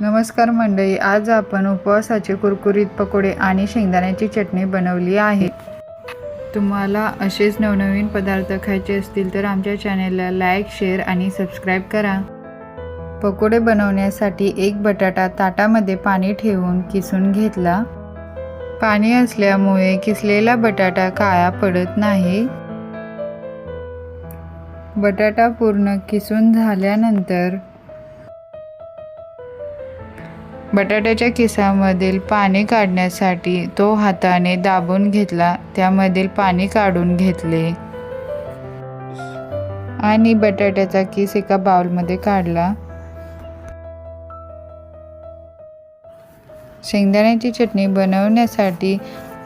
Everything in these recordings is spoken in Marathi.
नमस्कार मंडळी आज आपण उपवासाचे कुरकुरीत पकोडे आणि शेंगदाण्याची चटणी बनवली आहे. तुम्हाला असेच नवनवीन पदार्थ खायचे असतील तर आमच्या चॅनेलला लाईक शेअर आणि सबस्क्राईब करा. पकोडे बनवण्यासाठी एक बटाटा ताटामध्ये पाणी ठेवून किसून घेतला. पाणी असल्यामुळे किसलेला बटाटा काळा पडत नाही. बटाटा पूर्ण किसून झाल्यानंतर बटाट्याच्या किसामधील पाणी काढण्यासाठी तो हाताने दाबून घेतला. त्यामधील पाणी काढून घेतले. आणि बटाट्याचा किस एका बाउलमध्ये काढला. शेंगदाण्याची चटणी बनवण्यासाठी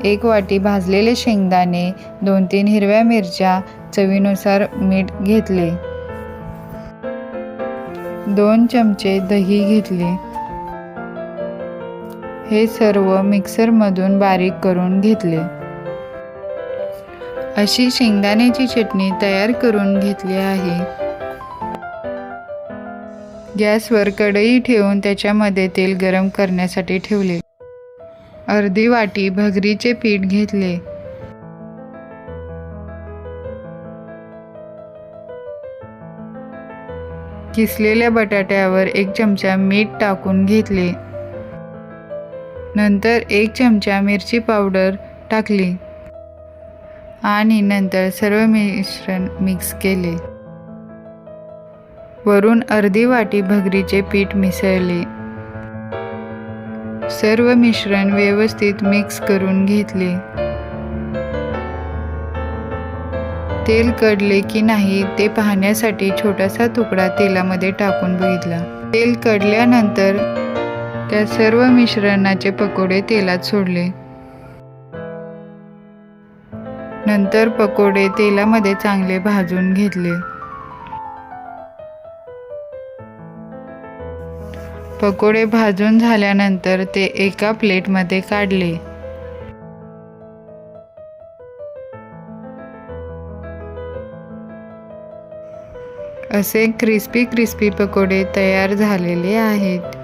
एक वाटी भाजलेले शेंगदाणे दोन तीन हिरव्या मिरच्या चवीनुसार मीठ घेतले. दोन चमचे दही घेतले. हे सर्व मिक्सरमधून बारीक करून घेतले. अशी शेंगदाण्याची चटणी तयार करून घेतली आहे. गॅसवर कढई ठेवून त्याच्यामध्ये तेल गरम करण्यासाठी ठेवले. अर्धी वाटी भगरीचे पीठ घेतले. किसलेल्या बटाट्यावर एक चमचा मीठ टाकून घेतले. नंतर एक चमचा मिरची पावडर टाकली आणि नंतर सर्व मिश्रण मिक्स केले. वरून अर्धी वाटी भगरीचे पीठ मिसळले. सर्व मिश्रण व्यवस्थित मिक्स करून घेतले. तेल कडले की नाही ते पाहण्यासाठी छोटासा तुकडा तेलामध्ये टाकून बघितला. तेल कडल्यानंतर त्या सर्व मिश्रणाचे पकोडे तेलात सोडले. नंतर पकोडे तेलामध्ये चांगले भाजून घेतले. पकोडे भाजून झाल्यानंतर ते एका प्लेटमध्ये काढले. असे क्रिस्पी क्रिस्पी पकोडे तयार झालेले आहेत.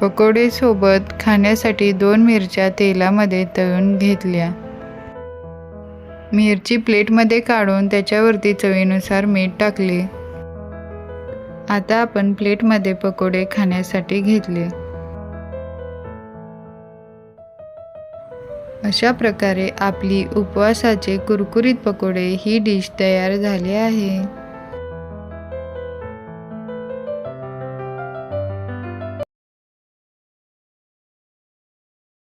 पकोडेसोबत खाण्यासाठी दोन मिरच्या तेलामध्ये तळून घेतल्या. मिरची प्लेटमध्ये काढून त्याच्यावरती चवीनुसार मीठ टाकले. आता आपण प्लेटमध्ये पकोडे खाण्यासाठी घेतले. अशा प्रकारे आपली उपवासाचे कुरकुरीत पकोडे ही डिश तयार झाली आहे.